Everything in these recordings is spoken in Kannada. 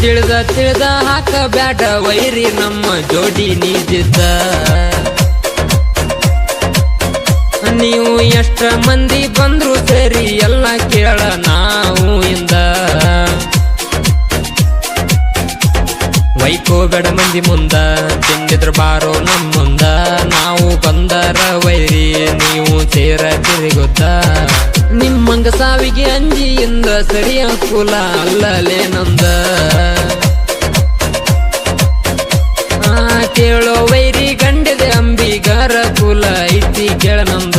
ತಿಳಿದ ತಿಳಿದ ಹಾಕ ಬ್ಯಾಟ ವೈರಿ ನಮ್ಮ ಜೋಡಿ ನೀಜಿದ್ದ ನೀವು ಎಷ್ಟ ಮಂದಿ ಬಂದ್ರು ಸರಿ ಎಲ್ಲ ಕೇಳ ನಾವು ಇಂದ. ವೈಕೋಬೇಡ ಮಂದಿ ಮುಂದ, ತಿಂದಿದ್ರ ಬಾರೋ ನಮ್ ಮುಂದ. ನಾವು ಬಂದರ ವೈರಿ, ನೀವು ಸೇರ ತಿರುಗುತ್ತ. ನಿಮ್ಮಂಗ ಸಾವಿಗೆ ಅಂಜಿಯಿಂದ ಸರಿಯ ಕುಲ ಅಲ್ಲಲೇ ನಂದ. ಕೇಳೋ ವೈರಿ ಗಂಡಿದೆ ಅಂಬಿಗಾರ ಕುಲ ಐತಿ ಕೇಳ ನಂದ.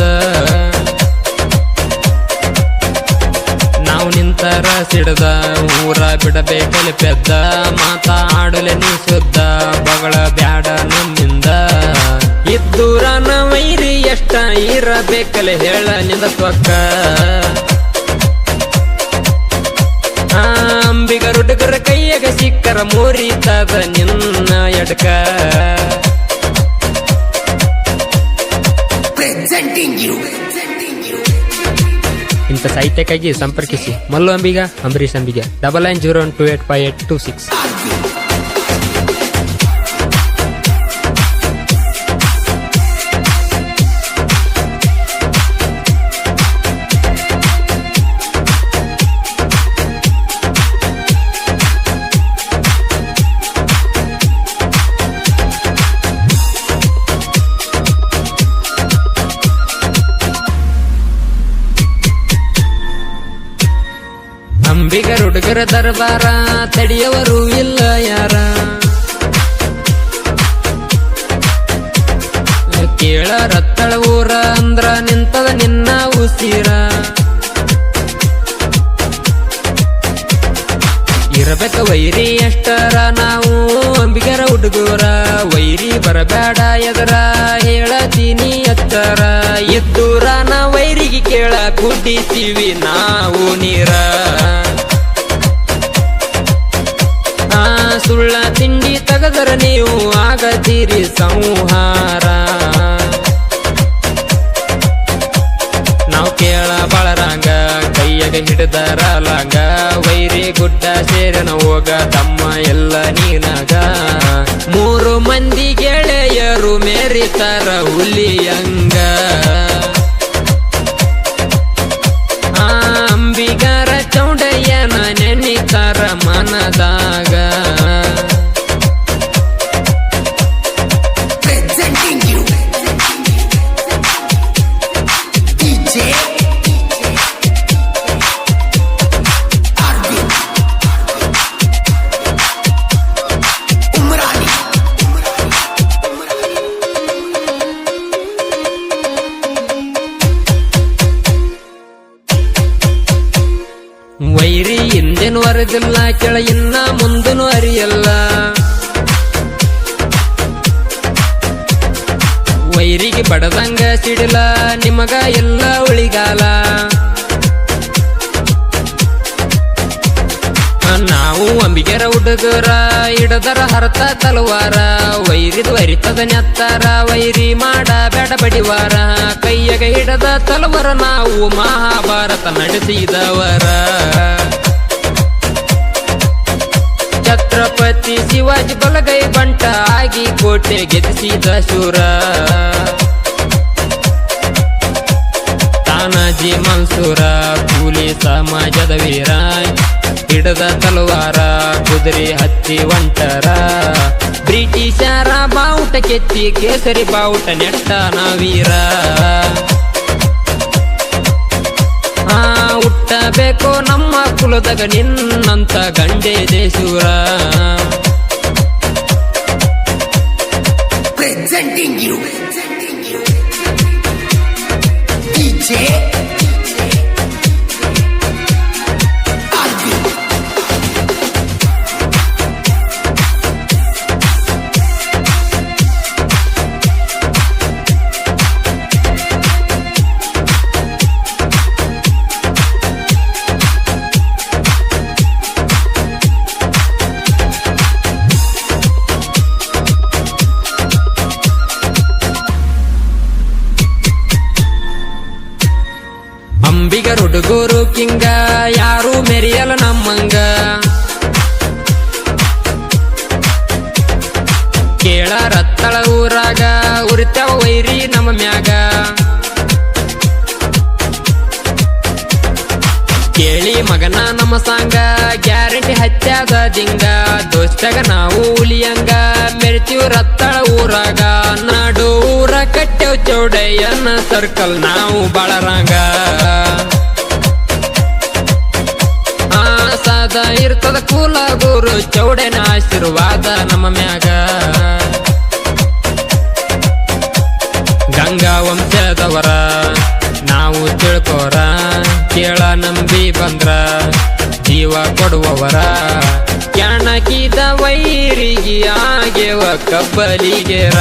ನಾವು ನಿಂತರ ಸಿಡದ, ಊರ ಬಿಡಬೇಕಲ್ಲಿ ಪೆದ್ದ, ಮಾತಾಡಲೆ ನೀ ಶುದ್ಧ ಬಗಳ ಬ್ಯಾಡ ನಮ್ಮಿಂದ ಇದ್ದೂರನ ವೈರಿ ಎಷ್ಟ ಇರಬೇಕಲೆ ಹೇಳ ನಿಂದ ತ್ವಕ್ಕ ಆ, ಅಂಬಿಗರ ಹುಡುಗರ ಕೈಯಾಗ ಸಿಕ್ಕರ ಮುರಿತದ ನಿನ್ನ ಎಡ್ಕ. ಇಂಥ ಸಾಹಿತ್ಯಕ್ಕಾಗಿ ಸಂಪರ್ಕಿಸಿ Mallu Ambiga Ambareesh Ambiga double nine zero one two eight five eight two six ಅಂಬಿಗರ ಹುಡುಗರ ದರ್ಬಾರ, ತಡಿಯವರು ಇಲ್ಲ ಯಾರ? ಕೇಳ ರತ್ತಳ ಊರ ಅಂದ್ರ ನಿಂತದ ನಿನ್ನ ಉಸಿರ. ಇರಬೇಕ ವೈರಿ ಎಷ್ಟರ ನಾವು ಅಂಬಿಗರ ಹುಡುಗರ. ವೈರಿ ಬರಬೇಡ ಎದರ, ಹೇಳತೀನಿ ಎತ್ತರ. ಎದ್ದೂರನ ವೈರಿಗೆ ಕೇಳ ಕುಡಿತೀವಿ ನಾವು ನೀರ. ಆ ಸುಳ್ಳ ತಿಂಡಿ ತಗದರ ನೀವು ಆಗತೀರಿ ಸಂಹಾರ. ನಾವು ಕೇಳ ಬಳರಂಗ, ಕೈಯಾಗ ಹಿಡಿದರ ಲಂಗ ವೈರಿ ಗುಡ್ಡ ಸೇರನ ಹೋಗ ತಮ್ಮ ಎಲ್ಲ ನೀನಾಗ. ಮೂರು ಮಂದಿ ಗೆಳೆಯರು ಮೇರಿತರ ಹುಲಿಯಂಗ ದಾಗ ಕೆಳ ಇನ್ನ ಮುಂದನು ಅರಿಯಲ್ಲ. ವೈರಿಗೆ ಬಡದಂಗ ಸಿಡಿಲ, ನಿಮಗ ಎಲ್ಲ ಉಳಿಗಾಲ. ನಾವು ಅಂಬಿಗೆರ ಹುಡುಗರ ಇಡದರ ಹರತ ತಲವಾರ. ವೈರಿದ ವೈರಿತದ ನೆತ್ತಾರ, ವೈರಿ ಮಾಡ ಬೇಡ ಬಡಿವಾರ. ಕೈಯಗ ಹಿಡದ ತಲವರ ನಾವು ಮಹಾಭಾರತ ನಡೆಸಿದವರ. ಛತ್ರಪತಿ ಶಿವಾಜಿ ಬಲಗೈ ಬಂಟ ಆಗಿ ಕೋಟೆ ಗೆದಿಸಿದ ಶೂರ. ತಾನಾಜಿ ಮನ್ಸೂರ, ಕೂಲಿ ಸಮಾಜದ ವೀರ. ಹಿಡದ ತಲವಾರ, ಕುದುರೆ ಹತ್ತಿ ಒಂಟರ. ಬ್ರಿಟಿಷರ ಬಾವುಟ ಕೆತ್ತಿ ಕೇಸರಿ ಬಾವುಟ ನೆಟ್ಟನ ವೀರ ಹುಟ್ಟಬೇಕು ನಮ್ಮ ಕುಲದಾಗ ನಿನ್ನಂತ ಗಂಡೆ ದೇಶೂರ Presenting you, presenting you. DJ king ಯಾರು ಮೆರಿಯಲ್ಲ ನಮ್ಮಂಗ. ಕೇಳ ರತ್ತಳ ಊರಾಗ, ಉರಿತಾವ ವೈರಿ ನಮ್ಮ ಮ್ಯಾಗ. ಕೇಳಿ ಮಗನ ನಮ್ಮ ಸಾಂಗ, ಗ್ಯಾರಂಟಿ ಹತ್ಯಾದ ದಿಂಗ. ದೋಸ್ತಾಗ ನಾವು ಉಲಿಯಂಗ, ಮೆರಿತೀವ್ ರತ್ತಳ ಊರಾಗ. ನಾಡು ಊರ ಕಟ್ಟೆವ್ ಚೌಡಯ್ಯನ ಸರ್ಕಲ್ ನಾವು ಬಾಳರಂಗ. ಸದಾ ಇರ್ತದ ಕೂಲ ಗುರು, ಚೌಡನ ಆಶೀರ್ವಾದ ನಮ್ಮ ಮ್ಯಾಗ. ಗಂಗಾ ವಂಶದವರ, ನಾವು ತಿಳ್ಕೋರ, ಕೇಳ ನಂಬಿ ಬಂದ್ರ, ಜೀವ ಕೊಡುವವರ. ಕ್ಯಾಣಕಿದ ವೈರಿಗೆ ಆಗೇವ ಕಬ್ಬಲಿಗೆರ.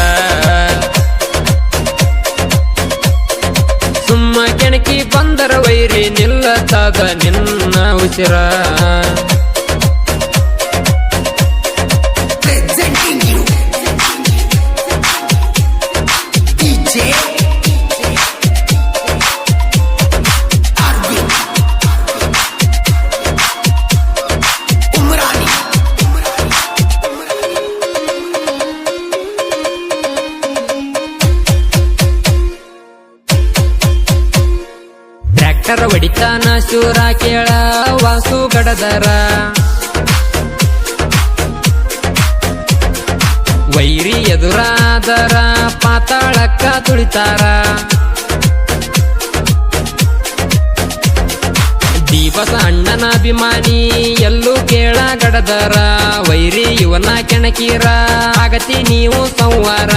ಸುಮ್ಮ ಕೆಣಕಿ ಬಂದರ ವೈರಿ ನಿಲ್ಲತದ ನಿನ್ನ ಉಸಿರ. ಹೊಡಿತಾನ ಶೂರ ಕೇಳ ವಾಸು ಗಡದರ. ವೈರಿ ಎದುರಾದರ ಪಾತಾಳಕ್ಕ ತುಳಿತಾರ. ದೀಪಸ ಅಣ್ಣನ ಅಭಿಮಾನಿ ಎಲ್ಲೂ ಕೇಳ ಗಡದರ ವೈರಿ ಇವನ ಕೆಣಕೀರ, ಆಗತಿ ನೀವು ಸಂವಾರ,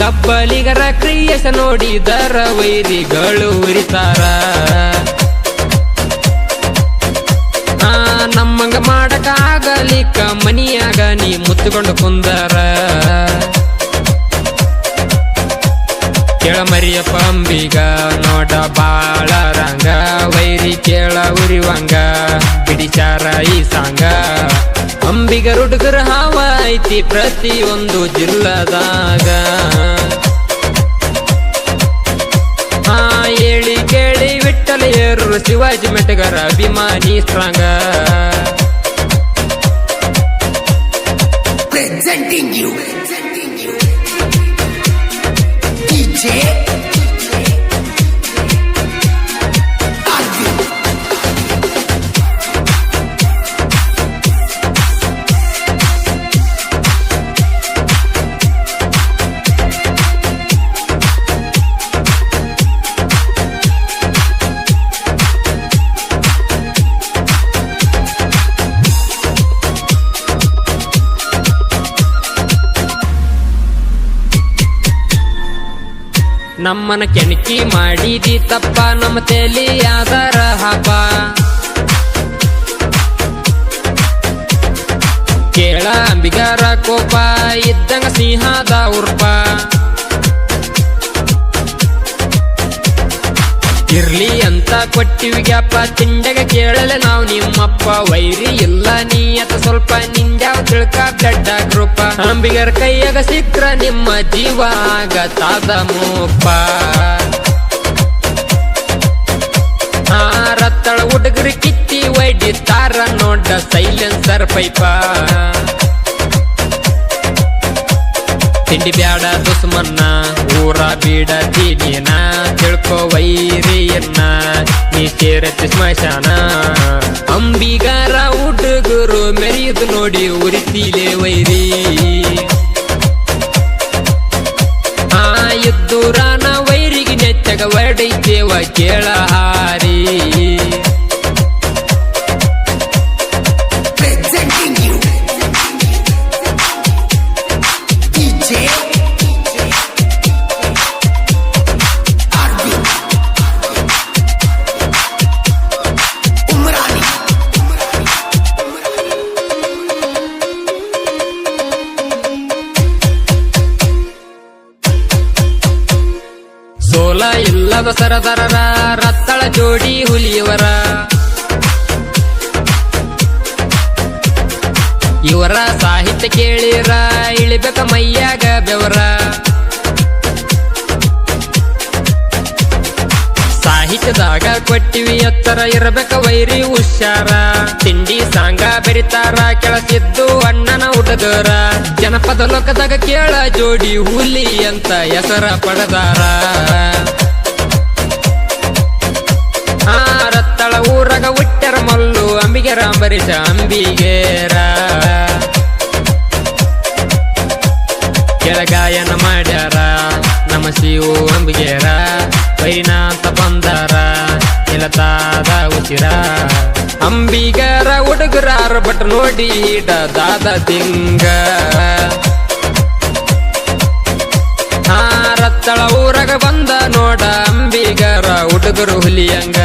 ಕಬ್ಬಲಿಗರ ಕ್ರಿಯೇಶ ನೋಡಿದರ, ವೈರಿಗಳು ಉರಿತಾರ. ನಮ್ಮಂಗ ಮಾಡಕ ಆಗಲಿಕ್ಕ ಮನಿಯಾಗ ನೀ ಮುತ್ತುಕೊಂಡು ಕುಂದರ. ಕೇಳ ಮರಿಯಪ್ಪ ಅಂಬಿಗ, ನೋಡ ಬಾಳ ರಂಗ, ವೈರಿ ಕೇಳ ಉರಿವಂಗ ಬಿಡಿಚಾರ ಈ ಸಾಂಗ. ಅಂಬಿಗ ಹುಡುಗರ ಹಾವ ಐತಿ ಪ್ರತಿಯೊಂದು ಜಿಲ್ಲದಾಗ. ಹಾ ಹೇಳಿ ಕೇಳಿ ವಿಠಲ ಏರು ಶಿವಾಜಿ ಮೆಟಗರ ಅಭಿಮಾನಿ ಸ್ಟ್ರಾಂಗ. You. shit. ನಮ್ಮನ ಕೆಣಕಿ ಮಾಡಿದಿ ತಪ್ಪ ನಮ್ಮ ತೆಲಿ ಯಾದರ ಹಬ್ಬ. ಕೇಳ ಅಂಬಿಗರ ಕೋಪ ಇದ್ದಂಗ ಸಿಂಹದ ಉರ್ಪ. ಇರ್ಲಿ ಅಂತ ಕೊಟ್ಟಿವಿ ಗ್ಯಾಪ. ತಿಂಡಗ ಕೇಳಲ ನಾವು ನಿಮ್ಮಪ್ಪ. ವೈರಿ ಇಲ್ಲ, ನೀಯತ ಸ್ವಲ್ಪ ನಿಂಜಾವ ತಿಳ್ಕ, ಬ್ಲಡ್ ಗ್ರೂಪ. ಅಂಬಿಗರ ಕೈಯಾಗ ಸಿಕ್ರ ನಿಮ್ಮ ಜೀವ ಆಗತಾದ ಮೂಪ. ಆ ರತ್ತಳ ಹುಡುಗರು ಕಿತ್ತಿ ಒಯ್ಡಿತಾರ ನೋಡ ಸೈಲೆನ್ಸರ್ ಪೈಪ ತಿಂಡಿ ಬ್ಯಾಡ ದುಸ್ಮನ್ನ, ಊರ ಬೀಡ ದೀನ ತಿಳ್ಕೊ ವೈರಿಯನ್ನ, ನೀ ಸೇರತ್ತೆ ಸ್ಮಶಾನ. ಅಂಬಿಗಾರ ಹುಡುಗರು ಮೆರೆಯುದು ನೋಡಿ ಉರಿತೀಲೆ ವೈರಿ. ಆ ಎದ್ದುರಾನ ವೈರಿಗೆ ನೆಚ್ಚಗ ಒಡೈತೇವ ಕೇಳ ಇಲ್ಲದ ರತ್ತಳ ಜೋಡಿ ಹುಲಿಯವರ. ಇವರ ಸಾಹಿತ್ಯ ಕೇಳಿರ, ಇಳಿಬೇಕ ಮೈಯಾಗ ಬೆವರ. ಸಾಹಿತ್ಯದಾಗ ಕೊಟ್ಟಿವಿ ಎತ್ತರ, ಇರಬೇಕ ವೈರಿ ಹುಷಾರ. ತಿಂಡಿ ಸಾಂಗ ಬೆರಿತಾರ, ಕೆಳಸಿದ್ದು ಅಣ್ಣನ ಹುಡುಗರ. ಜನಪದ ಲೋಕದಾಗ ಕೇಳ ಜೋಡಿ ಹುಲಿ ಅಂತ ಹೆಸರ ಪಡೆದಾರ. ಊರಾಗ ಹುಟ್ಟರ ಮಲ್ಲು, ಅಂಬಿಗೆ ರಾಂಬರಿಸ ಅಂಬಿಗೇರ ಕೆಳಗಾಯನ ಮಾಡ್ಯಾರ, ನಮ್ಮ ಶಿವು ಅಂಬಿಗೇರ ಅಂತ ಬಂದಾರ, ನಿಲತಾದ ಉಸಿರ. ಅಂಬಿಗರ ಹುಡುಗರಾರ ಬಟ್ ನೋಡಿ ಹಿಡ ದಾದ ತಿಂಗ ರತ್ತಳ ಊರಾಗ ಬಂದ ನೋಡ ಅಂಬಿಗರ ಹುಡುಗರು ಹುಲಿಯಂಗ.